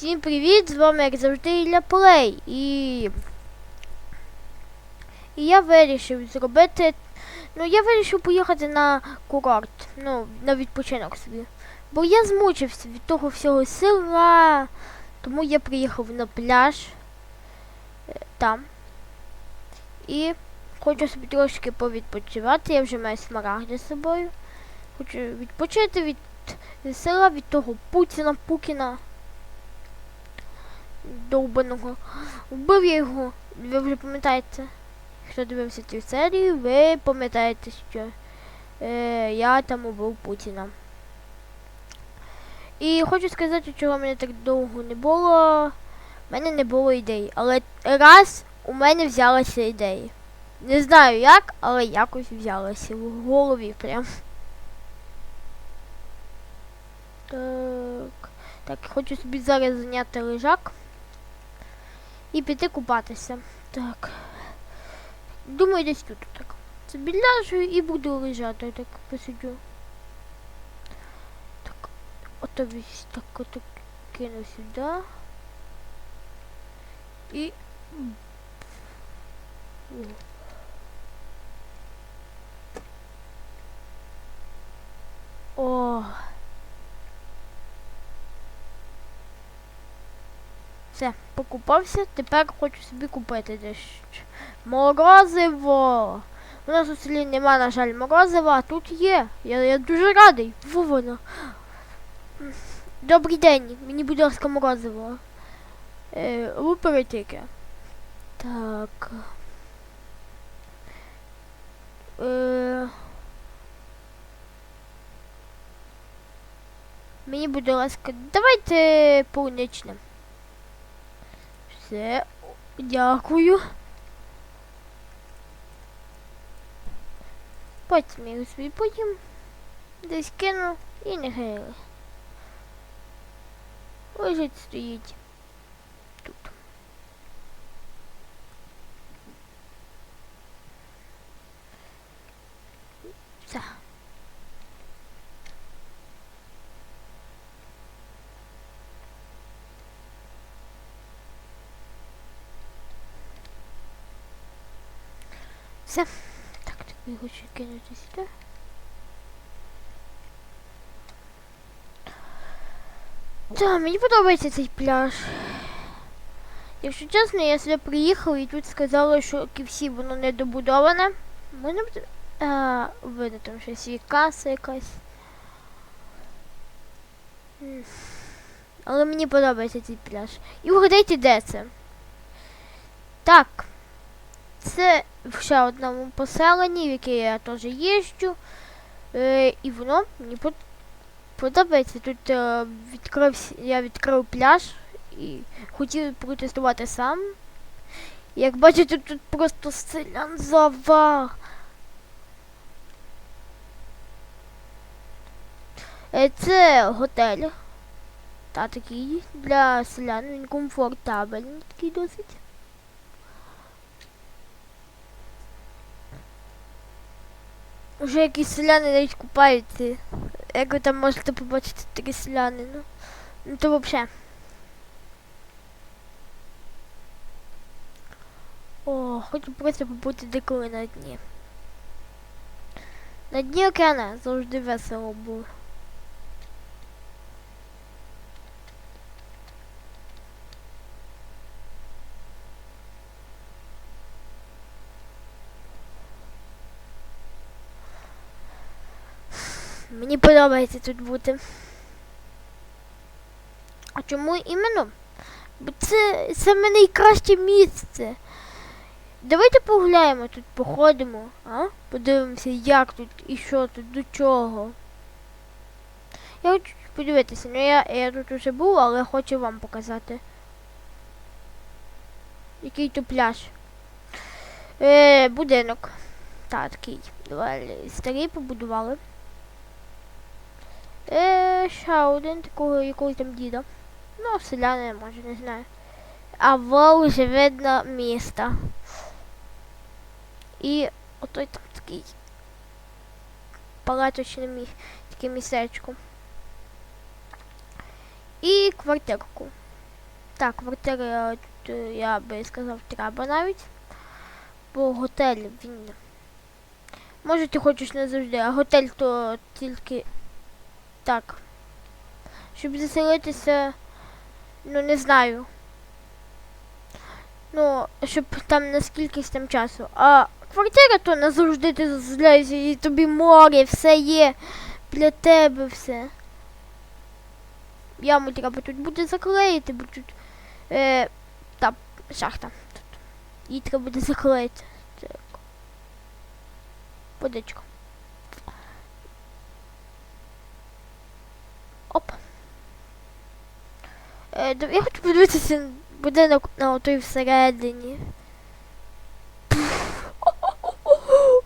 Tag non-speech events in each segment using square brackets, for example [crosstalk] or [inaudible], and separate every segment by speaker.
Speaker 1: Всім привіт! З вами як завжди Ілля Плей. І... і я вирішив зробити. Ну, я вирішив поїхати на курорт. Ну, на відпочинок собі. Бо я змучився від того всього села. Тому я приїхав на пляж е, там. І хочу собі трошки повідпочивати. Я вже маю смарагди з собою. Хочу відпочити від села, від того Путіна, Пукіна довбаного. Вбив я його. Ви вже пам'ятаєте, хто дивився цю серію, ви пам'ятаєте, що е, я там убив Путіна. І хочу сказати, чого мене так довго не було. У мене не було ідей. Але раз у мене взялася ідея. Не знаю як, але якось взялася в голові прям. Так. Так, хочу собі зараз зайняти лежак і піти купатися. Так. Думаю, десь тут так. Собі ляжу і буду лежати, так посиджу. Так, ото весь так ото кину сюди. І. О. Все, покупався, тепер хочу собі купити дещо. Морозиво! У нас у селі нема, на жаль, морозива, а тут є. Я, я дуже радий. Во воно. Добрий день, мені, будь ласка, морозиво. Е, тільки. Так. Е, мені, будь ласка, давайте полуничне. Все, дякую. Потім його собі потім десь кину і не грили. Лежить стоїть тут. Все. Все. Так, я хочу кинути сюди. Так, мені подобається цей пляж. Якщо чесно, я сюди приїхала і тут сказали, що KFC воно не добудоване. Мене. А, видно там щось є каса якась. Але мені подобається цей пляж. І вгадайте, де це? Так. Це в ще одному поселенні, в яке я теж їжджу. Е, і воно мені подобається. Тут е, відкрився, я відкрив пляж і хотів протестувати сам. Як бачите, тут просто селян завал. Е, Це готель. Та такий для селян, він комфортабельний такий досить. Уже якісь селяни навіть купаються. Як ви там можете побачити такі селяни, ну. Ну то взагалі. О, хочу просто побути деколи на дні. На дні океана завжди весело було. Мені подобається тут бути. А чому іменно? Бо це саме найкраще місце. Давайте погуляємо тут, походимо, а? Подивимося, як тут і що тут, до чого. Я хочу подивитися, ну я, я тут уже був, але хочу вам показати. Який тут пляж. Е, будинок. Та, такий. Давай, старий побудували. Е, ще один такого якогось там діда. Ну, селяни, може, не знаю. А во вже видно місто. І отой там такий палаточне мі... таке містечко. І квартирку. Так, квартири от, е, я би сказав, треба навіть. Бо готель він. Може ти хочеш не завжди, а готель то тільки так. Щоб заселитися, ну не знаю. Ну, щоб там на скількись там часу. А квартира то назавжди ти заселяєшся і тобі море, все є для тебе все. Яму треба тут буде заклеїти, бо тут е, та шахта. Тут. Її треба буде заклеїти. Так. Водичку. Я хочу подивитися будинок на отой всередині.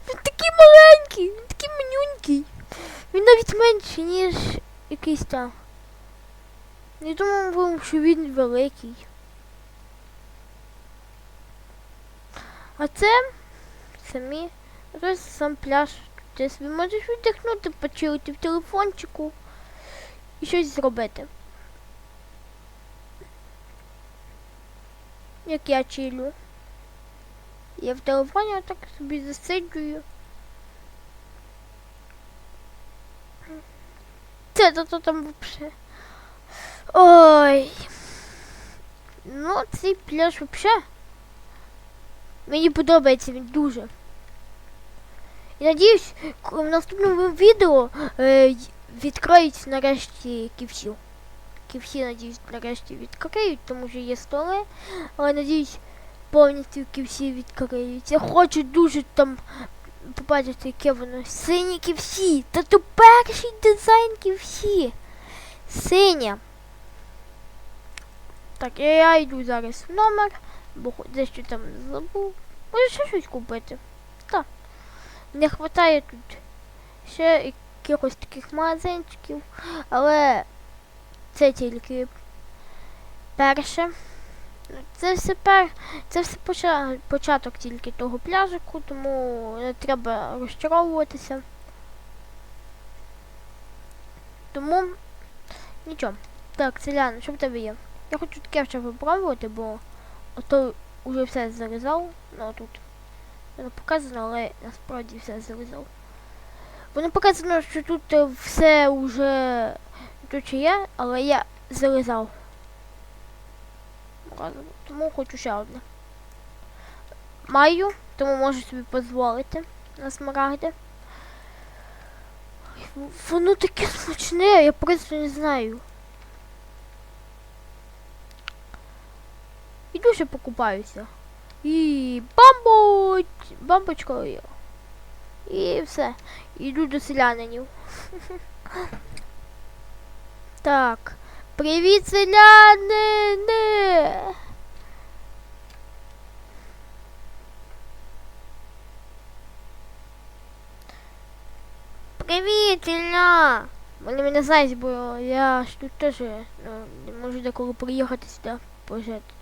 Speaker 1: Він такий маленький, він такий манюнький. Він навіть менший, ніж якийсь там. Не думав, що він великий. А це самі ось сам пляж. Ти собі можеш віддихнути, почилити в телефончику і щось зробити. Як я чилю. Я в телефоні отак собі засиджую. Це то, то там вообще. Ой. Ну, цей пляж вообще. Мені подобається він дуже. І надіюсь, к- в наступному відео е, й- відкриють нарешті Ківсі. Ківсі, надіюсь, нарешті відкриють, тому що є столи. Але надіюсь, повністю ківсі відкриють. Я хочу дуже там побачити, яке воно. Сині ківсі. Та то перший дизайн ківсі. Синя. Так, я, я йду зараз в номер, бо дещо там забув. Може ще щось купити. Так. Не вистачає тут ще якихось таких магазинчиків, але це тільки перше. Це все пер... це все поча... початок тільки того пляжику, тому не треба розчаровуватися. Тому нічого. Так, селян, що в тебе є? Я хочу таке ще випробувати, бо ото вже все зарізав. Ну тут. Воно показано, але насправді все зарізав. Воно показано, що тут е, все вже тут ще є, але я. Показано. Тому хочу ще одне. Маю, тому можу собі дозволити на смарагди. Воно таке смачне, я просто не знаю. Іду ще покупаюся. І бамбо... бамбочка. є. І все. Іду до селянинів. [laughs] Так. Привіт, селяни! Привіт, Ілля! Вони мене знають, бо я ж тут теж ну, не можу деколи приїхати сюди пожити.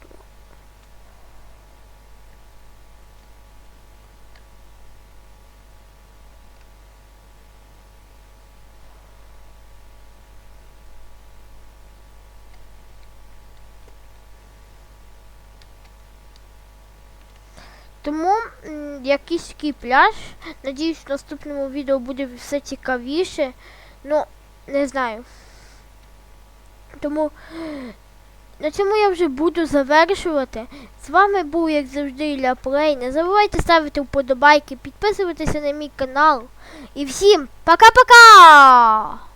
Speaker 1: Тому якийсь такий пляж. Надіюсь, в наступному відео буде все цікавіше. Ну, не знаю. Тому на цьому я вже буду завершувати. З вами був, як завжди, Ілля Плей. Не забувайте ставити вподобайки, підписуватися на мій канал. І всім пока-пока!